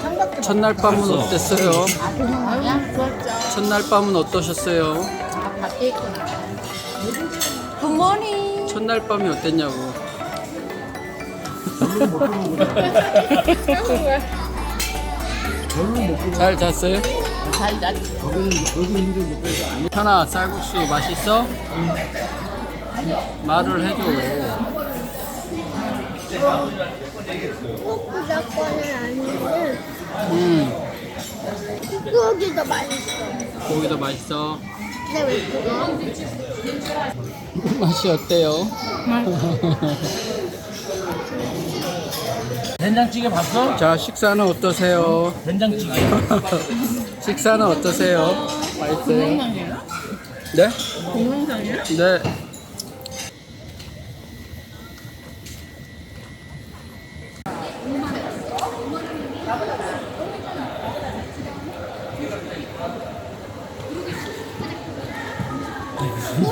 저 첫날 밤은 어땠어요? 첫날 밤은 어떠셨어요? 굿모닝. 첫날 밤이 어땠냐고. 잘 잤어요? 잘 잤지. 현아 쌀국수 맛있어? 말을 해줘. 꼭 무조건은 아닌데 음, 국기도 맛있어. 고기도 맛있어. 근데 왜 그거? 맛이 어때요? 된장찌개 봤어? 자, 식사는 어떠세요? 된장찌개. 식사는 어떠세요? 맛있어요? 네? 동영상이야? 네.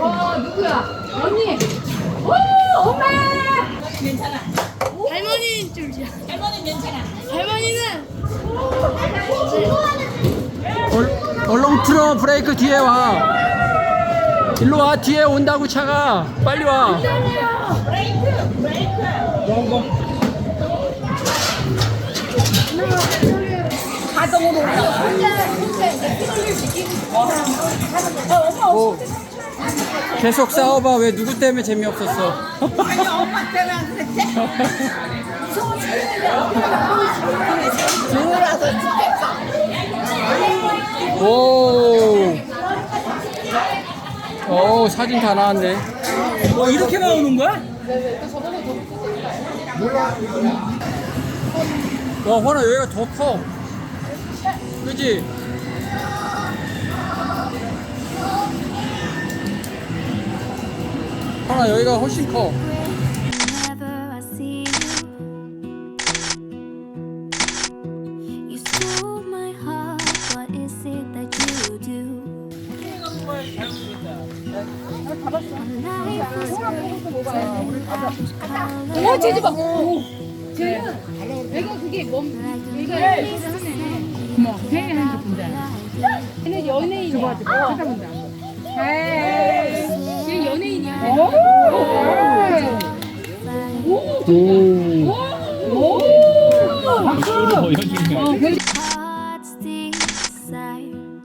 와 누구야? 언니. 오 엄마. 괜찮아. 할머니는 좀 잘. 할머니 괜찮아. 할머니는 얼, 얼른 틀어 브레이크 뒤에 와 일로 와 뒤에 온다고 차가 빨리 와 자동으로 올라가. 뭐, 계속 싸워봐 왜 누구 때문에 재미없었어 아니 엄마 때문에. 들어라서 죽겠어. 오. 오 사진 다 나왔네 뭐 이렇게 나오는 거야? 와 화나 여기가 더 커 그지? 화나 여기가 훨씬 커 Whenever I see you, you stole my heart. What is it that you do? 오 제주 내가 그게 몸 얘가 어머 회의하는 거 본다. 얘는 연예인이야. 찾아본다. 에이, 얘 연예인이야. 오. 오. 이거 보여주는 거야. Heart's desire.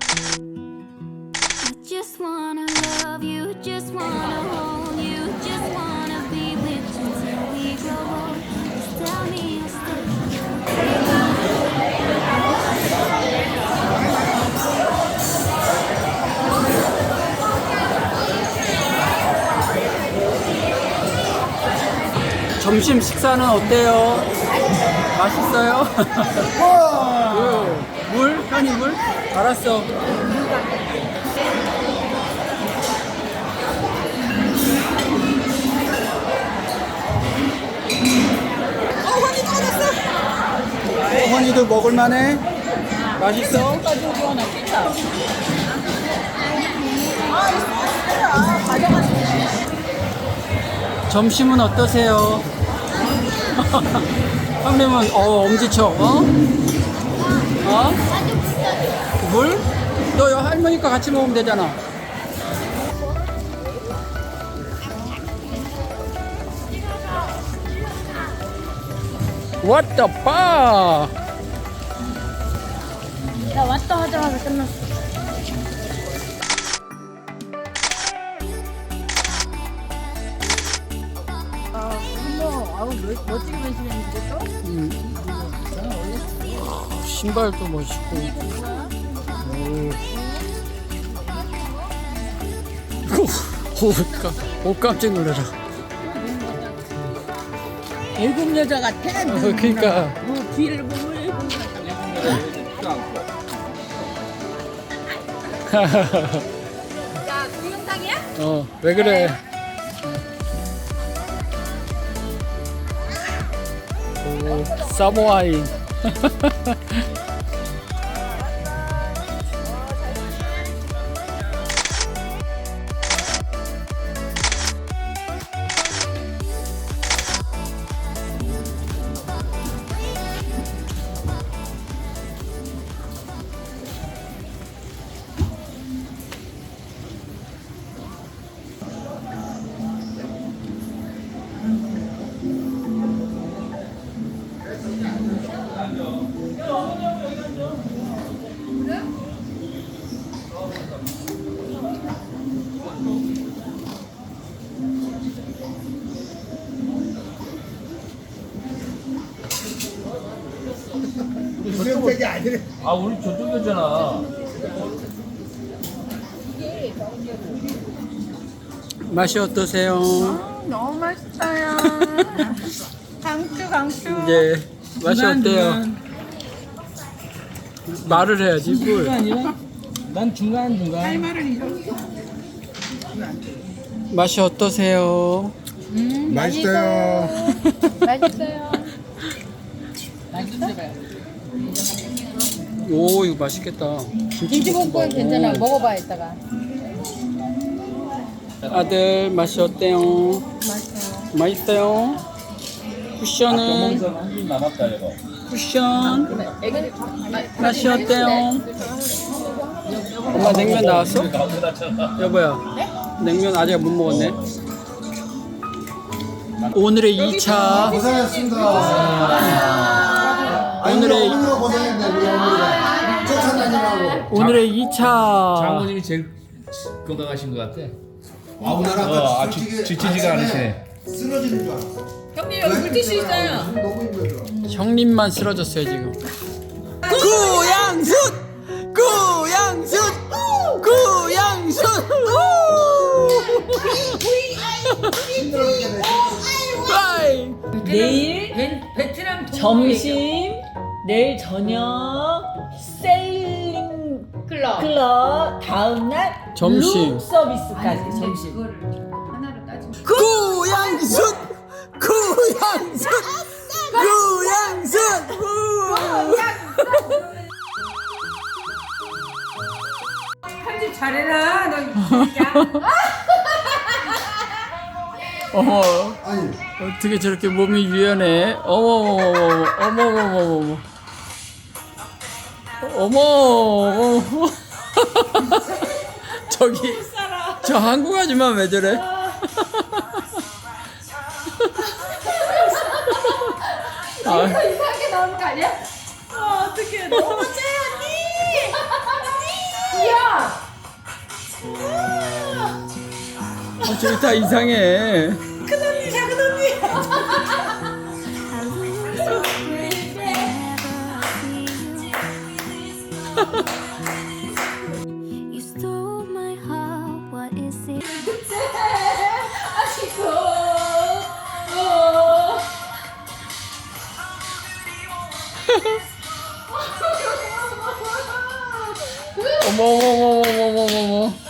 I just wanna love you, just wanna hold you, just wanna be with you till we grow old. 점심 식사는 어때요? 맛있어요? 그, 물? 현이 물? 알았어. 어, 허니도 먹을만해? 맛있어? 점심은 어떠세요? 형님은 어 엄지척 어? 어? 물? 너 여- 할머니과 같이 먹으면 되잖아. What the fuck? 나 왔다 하자마자 끝났어. 아우 멋- 멋지게 변신했는데 또? 음. 아, 신발도 멋있고. 오. 오, 오, 깜- 오 깜짝 놀라라. 외국 여자 같아. 어, 그러니까 뭐 뒤를 보면 외국 야, 동영상이야? 어, 왜 그래? Samuay. 아 우리 저쪽이었잖아. 맛이 어떠세요? 너무 맛있어요. 강추, 강추. 이제 맛이 어때요? 말을 해야지 뭘. 난 중간 중간. 맛이 어떠세요? 맛있어요. 맛있어요. 오 이거 맛있겠다. 김치볶음 괜찮아. 먹어봐 이따가. 아들 맛이 어때요? 맛있어요. 맛있어요? 쿠션은 한줄 남았다 이거. 쿠션 맛이 어때요? 엄마 냉면 나왔어? 가운데? 여보야 냉면 아직 못 먹었네. 오늘의 2차 고생하셨습니다. 오늘의 어머니가 고생했네 우리 어머니가 쫓아다니라고. 오늘의 2차 장모님이 제일 건강하신 것 같아. 아 오늘 아까 어, 아, 지- 지치지가 않으시네. 쓰러지는 줄 알았어. 형님 여기 물티슈 있어요. 너무 힘들어. 형님만 쓰러졌어요 지금. 구양순, 구양순, 구양순. 내일 베트남 점심, 내일 저녁 세일링 클럽. 클럽, 다음 날 점심. 룸 서비스까지 점심. 하나로 따지면 구양순, 구양순, 구양순. 편집 잘해라. 너 어머, 어떻게 저렇게 몸이 유연해? 어머, 어머, 어머, 어머, 어머, 어머, 어머. 저기, 저 한국 아줌마 왜 저래? 아, 이상하게 나오는 거 아니야? 어, 어떡해. 너무 째 언니. 언니. 야. 어, 저기 다 이상해. You 어머, 어머, 어머, 어머, 어머, 어머.